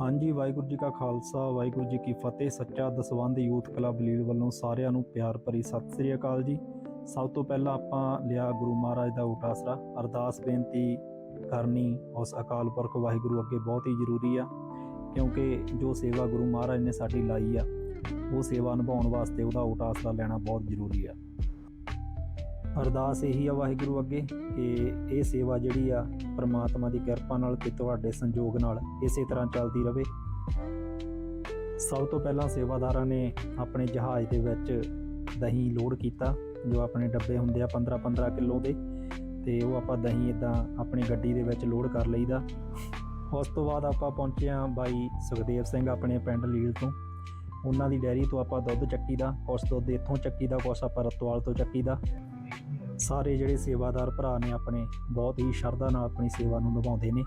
ਹਾਂਜੀ, ਵਾਹਿਗੁਰੂ ਜੀ ਕਾ ਖਾਲਸਾ, ਵਾਹਿਗੁਰੂ ਜੀ ਕੀ ਫਤਿਹ। ਸੱਚਾ ਦਸਵੰਧ ਯੂਥ ਕਲੱਬ ਲੀਡ ਵੱਲੋਂ ਸਾਰਿਆਂ ਨੂੰ ਪਿਆਰ ਭਰੀ ਸਤਿ ਸ੍ਰੀ ਅਕਾਲ ਜੀ। ਸਭ ਤੋਂ ਪਹਿਲਾਂ ਆਪਾਂ ਲਿਆ ਗੁਰੂ ਮਹਾਰਾਜ ਦਾ ਉਟਾਸਰਾ ਅਰਦਾਸ ਬੇਨਤੀ ਕਰਨੀ ਉਸ ਅਕਾਲ ਪੁਰਖ ਵਾਹਿਗੁਰੂ ਅੱਗੇ ਬਹੁਤ ਹੀ ਜ਼ਰੂਰੀ ਆ, ਕਿਉਂਕਿ ਜੋ ਸੇਵਾ ਗੁਰੂ ਮਹਾਰਾਜ ਨੇ ਸਾਡੀ ਲਾਈ ਆ, ਉਹ ਸੇਵਾ ਨਿਭਾਉਣ ਵਾਸਤੇ ਉਹਦਾ ਉਟਾਸਰਾ ਲੈਣਾ ਬਹੁਤ ਜ਼ਰੂਰੀ ਆ। ਅਰਦਾਸ ਇਹੀ ਆ ਵਾਹਿਗੁਰੂ ਅੱਗੇ ਕਿ ਇਹ ਸੇਵਾ ਜਿਹੜੀ ਆ ਪ੍ਰਮਾਤਮਾ ਦੀ ਕਿਰਪਾ ਨਾਲ ਤੇ ਤੁਹਾਡੇ ਸੰਯੋਗ ਨਾਲ ਇਸੇ ਤਰ੍ਹਾਂ ਚੱਲਦੀ ਰਹੇ ਸਭ ਤੋਂ ਪਹਿਲਾਂ ਸੇਵਾਦਾਰਾਂ ਨੇ ਆਪਣੇ ਜਹਾਜ਼ ਦੇ ਵਿੱਚ ਦਹੀਂ ਲੋਡ ਕੀਤਾ, ਜੋ ਆਪਣੇ ਡੱਬੇ ਹੁੰਦੇ ਆ 15 15 ਕਿਲੋ ਦੇ, ਤੇ ਉਹ ਆਪਾਂ ਦਹੀਂ ਇਦਾਂ ਆਪਣੀ ਗੱਡੀ ਦੇ ਵਿੱਚ ਲੋਡ ਕਰ ਲਈਦਾ। ਉਸ ਤੋਂ ਬਾਅਦ ਆਪਾਂ ਪਹੁੰਚੇ ਆ ਬਾਈ ਸੁਖਦੇਵ ਸਿੰਘ ਆਪਣੇ ਪਿੰਡ ਲੀਲ ਤੋਂ। ਉਹਨਾਂ ਦੀ ਡੈਰੀ ਤੋਂ ਆਪਾਂ ਦੁੱਧ ਚੱਕੀ ਦਾ ਕੁਛ ਦੁੱਧ ਇੱਥੋਂ ਚੱਕੀ ਦਾ ਕੁਛ ਆਪਾਂ ਰਤਵਾਲ ਤੋਂ ਚੱਕੀ ਦਾ ਸਾਰੇ ਜਿਹੜੇ ਸੇਵਾਦਾਰ ਭਰਾ ਨੇ ਆਪਣੇ, ਬਹੁਤ ਹੀ ਸ਼ਰਧਾ ਨਾਲ ਆਪਣੀ ਸੇਵਾ ਨੂੰ ਨਿਭਾਉਂਦੇ ਨੇ।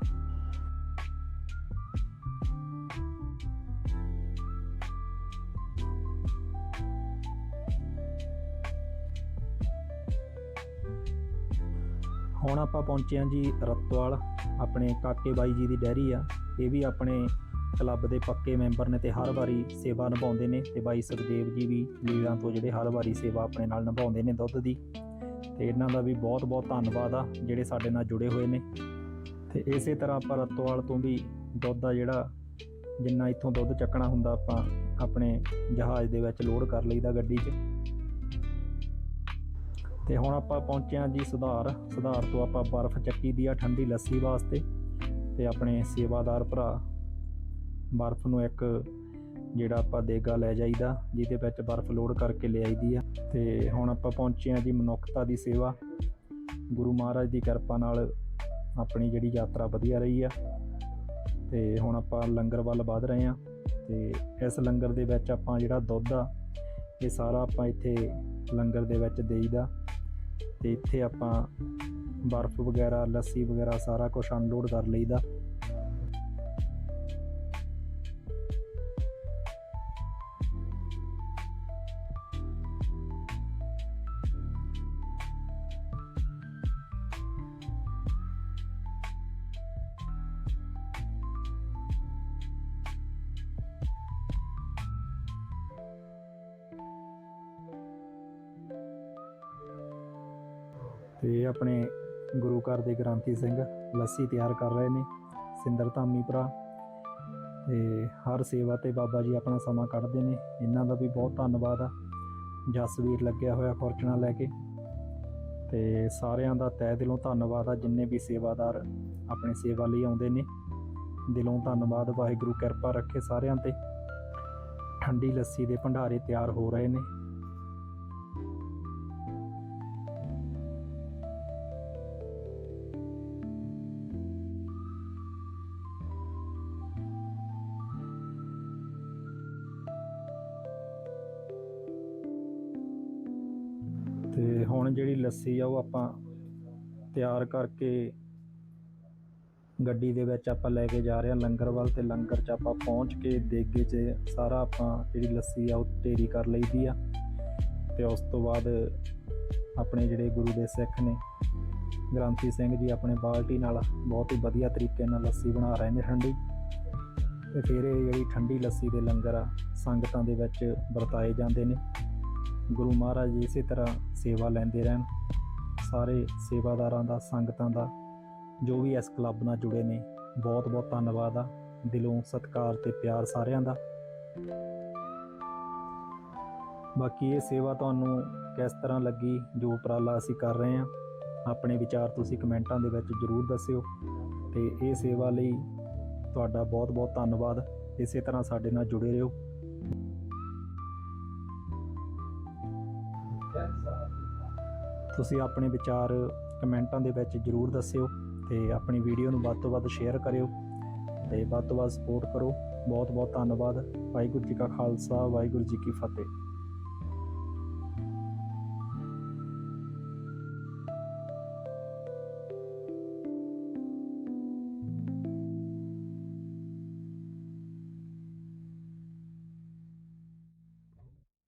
ਹੁਣ ਆਪਾਂ ਪਹੁੰਚੇ ਹਾਂ ਜੀ ਰਤਵਾਲ, ਆਪਣੇ ਕਾਕੇ ਬਾਈ ਜੀ ਦੀ ਡੈਰੀ ਆ। ਇਹ ਵੀ ਆਪਣੇ ਕਲੱਬ ਦੇ ਪੱਕੇ ਮੈਂਬਰ ਨੇ ਤੇ ਹਰ ਵਾਰੀ ਸੇਵਾ ਨਿਭਾਉਂਦੇ ਨੇ ਤੇ ਬਾਈ ਸੁਖਦੇਵ ਜੀ ਵੀ ਲੀਲਾਂ ਤੋਂ ਜਿਹੜੇ ਹਰ ਵਾਰੀ ਸੇਵਾ ਆਪਣੇ ਨਾਲ ਨਿਭਾਉਂਦੇ ਨੇ ਦੁੱਧ ਦੀ। ਤੇ ਇਹਨਾਂ ਦਾ ਵੀ ਬਹੁਤ ਬਹੁਤ ਧੰਨਵਾਦ ਆ, ਜਿਹੜੇ ਸਾਡੇ ਨਾਲ ਜੁੜੇ ਹੋਏ ਨੇ। ਤੇ ਇਸੇ ਤਰ੍ਹਾਂ ਆਪਾਂ ਰਤਵਾਲ ਤੋਂ ਵੀ ਦੁੱਧ ਆ ਜਿਹੜਾ, ਜਿੰਨਾ ਇੱਥੋਂ ਦੁੱਧ ਚੱਕਣਾ ਹੁੰਦਾ, ਆਪਾਂ ਆਪਣੇ ਜਹਾਜ਼ ਦੇ ਵਿੱਚ ਲੋਡ ਕਰ ਲਈਦਾ ਗੱਡੀ 'ਚ। ਤੇ ਹੁਣ ਆਪਾਂ ਪਹੁੰਚੇ ਹਾਂ ਜੀ ਸੁਧਾਰ ਸੁਧਾਰ ਤੋਂ ਆਪਾਂ ਬਰਫ਼ ਚੱਕੀ ਦੀ ਆ, ਠੰਡੀ ਲੱਸੀ ਵਾਸਤੇ। ਤੇ ਆਪਣੇ ਸੇਵਾਦਾਰ ਭਰਾ, ਬਰਫ਼ ਨੂੰ ਇੱਕ ਜਿਹੜਾ ਆਪਾਂ ਦੇਗਾ ਲੈ ਜਾਈਦਾ, ਜਿਹਦੇ ਵਿੱਚ ਬਰਫ਼ ਲੋਡ ਕਰਕੇ ਲੈ ਆਈਦੀ ਆ। ਤੇ ਹੁਣ ਆਪਾਂ ਪਹੁੰਚੇ ਹਾਂ ਜੀ ਮਨੁੱਖਤਾ ਦੀ ਸੇਵਾ। ਗੁਰੂ ਮਹਾਰਾਜ ਦੀ ਕਿਰਪਾ ਨਾਲ ਆਪਣੀ ਜਿਹੜੀ ਯਾਤਰਾ ਵਧੀਆ ਰਹੀ ਆ। ਤੇ ਹੁਣ ਆਪਾਂ ਲੰਗਰ ਵੱਲ ਵਧ ਰਹੇ ਆ ਤੇ ਇਸ ਲੰਗਰ ਦੇ ਵਿੱਚ ਆਪਾਂ ਜਿਹੜਾ ਦੁੱਧ ਆ, ਇਹ ਸਾਰਾ ਆਪਾਂ ਇੱਥੇ ਲੰਗਰ ਦੇ ਵਿੱਚ ਦੇਈਦਾ। ਤੇ ਇੱਥੇ ਆਪਾਂ ਬਰਫ਼ ਵਗੈਰਾ, ਲੱਸੀ ਵਗੈਰਾ ਸਾਰਾ ਕੁਝ ਅਨਲੋਡ ਕਰ ਲਈਦਾ। ਇਹ ਆਪਣੇ ਗੁਰੂ ਘਰ ਦੇ ਗ੍ਰੰਥੀ ਸਿੰਘ ਲੱਸੀ ਤਿਆਰ ਕਰ ਰਹੇ ਨੇ, ਸਿੰਦਰ ਧਾਮੀ ਭਰਾ। ਤੇ ਹਰ ਸੇਵਾ ਤੇ ਬਾਬਾ ਜੀ ਆਪਣਾ ਸਮਾਂ ਕੱਢਦੇ ਨੇ। ਇਹਨਾਂ ਦਾ ਵੀ ਬਹੁਤ ਧੰਨਵਾਦ ਆ। ਜਸਵੀਰ ਲੱਗਿਆ ਹੋਇਆ ਫੋਰਚੂਨਾ ਲੈ ਕੇ। ਤੇ ਸਾਰਿਆਂ ਦਾ ਤਹਿ ਦਿਲੋਂ ਧੰਨਵਾਦ ਆ, ਜਿੰਨੇ ਵੀ ਸੇਵਾਦਾਰ ਆਪਣੀ ਸੇਵਾ ਲਈ ਆਉਂਦੇ ਨੇ। ਦਿਲੋਂ ਧੰਨਵਾਦ, ਵਾਹਿਗੁਰੂ ਕਿਰਪਾ ਰੱਖੇ ਸਾਰਿਆਂ ਤੇ। ਠੰਡੀ ਲੱਸੀ ਦੇ ਭੰਡਾਰੇ ਤਿਆਰ ਹੋ ਰਹੇ ਨੇ। ਤੇ ਹੁਣ ਜਿਹੜੀ ਲੱਸੀ ਆ ਉਹ ਆਪਾਂ ਤਿਆਰ ਕਰਕੇ ਗੱਡੀ ਦੇ ਵਿੱਚ ਆਪਾਂ ਲੈ ਕੇ ਜਾ ਰਹੇ ਹਾਂ। ਲੰਗਰ ਵੱਲ ਤੇ ਲੰਗਰ 'ਚ ਆਪਾਂ ਪਹੁੰਚ ਕੇ ਦੇਗੇ 'ਚ ਸਾਰਾ ਆਪਾਂ ਜਿਹੜੀ ਲੱਸੀ ਆ ਉਹ ਤੇਰੀ ਕਰ ਲਈਦੀ ਆ। ਤੇ ਉਸ ਤੋਂ ਬਾਅਦ ਆਪਣੇ ਜਿਹੜੇ ਗੁਰੂ ਦੇ ਸਿੱਖ ਨੇ, ਗ੍ਰੰਥੀ ਸਿੰਘ ਜੀ ਆਪਣੇ ਬਾਲਟੀ ਨਾਲ ਬਹੁਤ ਹੀ ਵਧੀਆ ਤਰੀਕੇ ਨਾਲ ਲੱਸੀ ਬਣਾ ਰਹੇ ਨੇ ਠੰਡੀ। ਤੇ ਫਿਰ ਇਹ ਜਿਹੜੀ ਠੰਡੀ ਲੱਸੀ ਦੇ ਲੰਗਰ ਆ, ਸੰਗਤਾਂ ਦੇ ਵਿੱਚ ਵਰਤਾਏ ਜਾਂਦੇ ਨੇ। ਗੁਰੂ ਮਹਾਰਾਜ ਜੀ ਇਸੇ ਤਰ੍ਹਾਂ ਸੇਵਾ ਲੈਂਦੇ ਰਹਿਣ। ਸਾਰੇ ਸੇਵਾਦਾਰਾਂ ਦਾ, ਸੰਗਤਾਂ ਦਾ, ਜੋ ਵੀ ਇਸ ਕਲੱਬ ਨਾਲ ਜੁੜੇ ਨੇ ਬਹੁਤ ਬਹੁਤ ਧੰਨਵਾਦ ਆ। ਦਿਲੋਂ ਸਤਿਕਾਰ ਤੇ ਪਿਆਰ ਸਾਰਿਆਂ ਦਾ। ਬਾਕੀ ਇਹ ਸੇਵਾ ਤੁਹਾਨੂੰ ਕਿਸ ਤਰ੍ਹਾਂ ਲੱਗੀ, ਜੋ ਉਪਰਾਲਾ ਅਸੀਂ ਕਰ ਰਹੇ ਹਾਂ, ਆਪਣੇ ਵਿਚਾਰ ਤੁਸੀਂ ਕਮੈਂਟਾਂ ਦੇ ਵਿੱਚ ਜਰੂਰ ਦੱਸਿਓ। ਤੇ ਇਹ ਸੇਵਾ ਲਈ ਤੁਹਾਡਾ ਬਹੁਤ ਬਹੁਤ ਧੰਨਵਾਦ। ਇਸੇ ਤਰ੍ਹਾਂ ਸਾਡੇ ਨਾਲ ਜੁੜੇ ਰਹੋ। ਤੁਸੀਂ ਆਪਣੇ ਵਿਚਾਰ ਕਮੈਂਟਾਂ ਦੇ ਵਿੱਚ ਜਰੂਰ ਦੱਸਿਓ ਤੇ ਆਪਣੀ ਵੀਡੀਓ ਨੂੰ ਵੱਧ ਤੋਂ ਵੱਧ ਸ਼ੇਅਰ ਕਰਿਓ ਤੇ ਵੱਧ ਤੋਂ ਵੱਧ ਸਪੋਰਟ ਕਰੋ। ਬਹੁਤ ਬਹੁਤ ਧੰਨਵਾਦ। ਵਾਹਿਗੁਰੂ ਜੀ ਕਾ ਖਾਲਸਾ, ਵਾਹਿਗੁਰੂ ਜੀ ਕੀ ਫਤਿਹ।